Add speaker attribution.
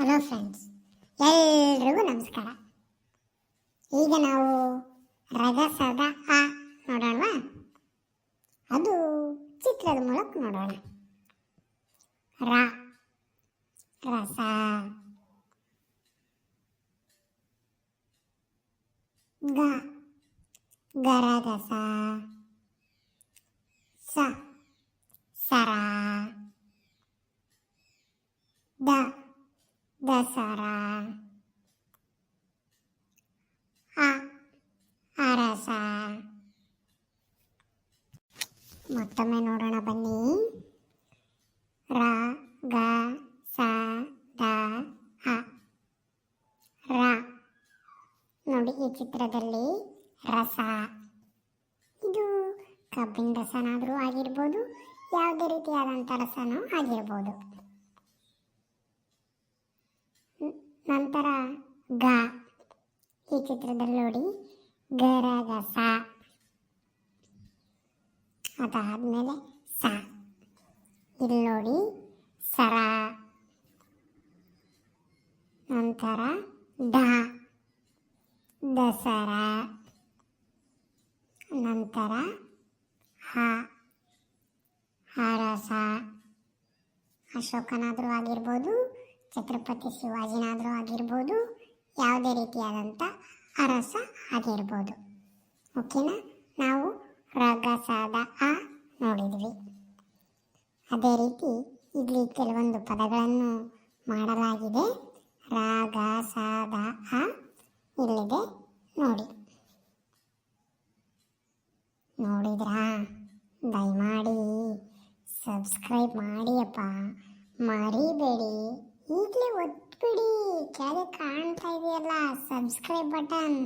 Speaker 1: Hello friends ಎಲ್ರಿಗೂ ನಮಸ್ಕಾರ. ಈಗ ನಾವು ರಗಸದ ಆ ನೋಡೋಣವಾ ಅದು ಚಿತ್ರದ ಮೂಲಕ ನೋಡೋಣ. ರ, ರಸ. ಗ, ಗರಗಸ ಸ ಸರ ದ ದಸರಾ ಅ ಅರಸ ಮತ್ತೊಮ್ಮೆ ನೋಡೋಣ ಬನ್ನಿ. ರ, ಗ, ಸ, ದ ಅ ರ. ನೋಡಿ ಈ ಚಿತ್ರದಲ್ಲಿ ರಸ. ಇದು ಕಬ್ಬಿನ ರಸನಾದರೂ ಆಗಿರ್ಬೋದು, ಯಾವುದೇ ರೀತಿಯಾದಂಥ ರಸನೂ ಆಗಿರ್ಬೋದು. ನಂತರ ಗ. ಈ ಚಿತ್ರದಲ್ಲಿ ನೋಡಿ. ಗರಗಸ ಅದಾದಮೇಲೆ ಸ. ಇಲ್ಲಿ ನೋಡಿ. ಸರ ನಂತರ ಡ. ದಸರಾ. ನಂತರ ಹ. ಹರಸ. ಅಶೋಕನಾದರೂ ಆಗಿರ್ಬೋದು. ಛತ್ರಪತಿ ಶಿವಾಜಿನಾದರೂ ಆಗಿರ್ಬೋದು, ಯಾವುದೇ ರೀತಿಯಾದಂಥ ಅರಸ ಆಗಿರ್ಬೋದು. ಓಕೆನಾ? ನಾವು ರಗಸಾದ ಆ ನೋಡಿದ್ವಿ. ಅದೇ ರೀತಿ ಇಲ್ಲಿ ಕೆಲವೊಂದು ಪದಗಳನ್ನು ಮಾಡಲಾಗಿದೆ. ರಾಗ ಸಾದ ಅ ಇಲ್ಲಿದೆ ನೋಡಿ. ನೋಡಿದ್ರಾ? ದಯಮಾಡಿ ಸಬ್ಸ್ಕ್ರೈಬ್ ಮಾಡಿಯಪ್ಪ. ಮರಿಬೇಡಿ. ಈಗಲೇ ಒತ್ಬಿಡಿ ಕೆಳಗೆ ಕಾಣ್ತಾ ಇದೆಯಲ್ಲ ಸಬ್ಸ್ಕ್ರೈಬ್ ಬಟನ್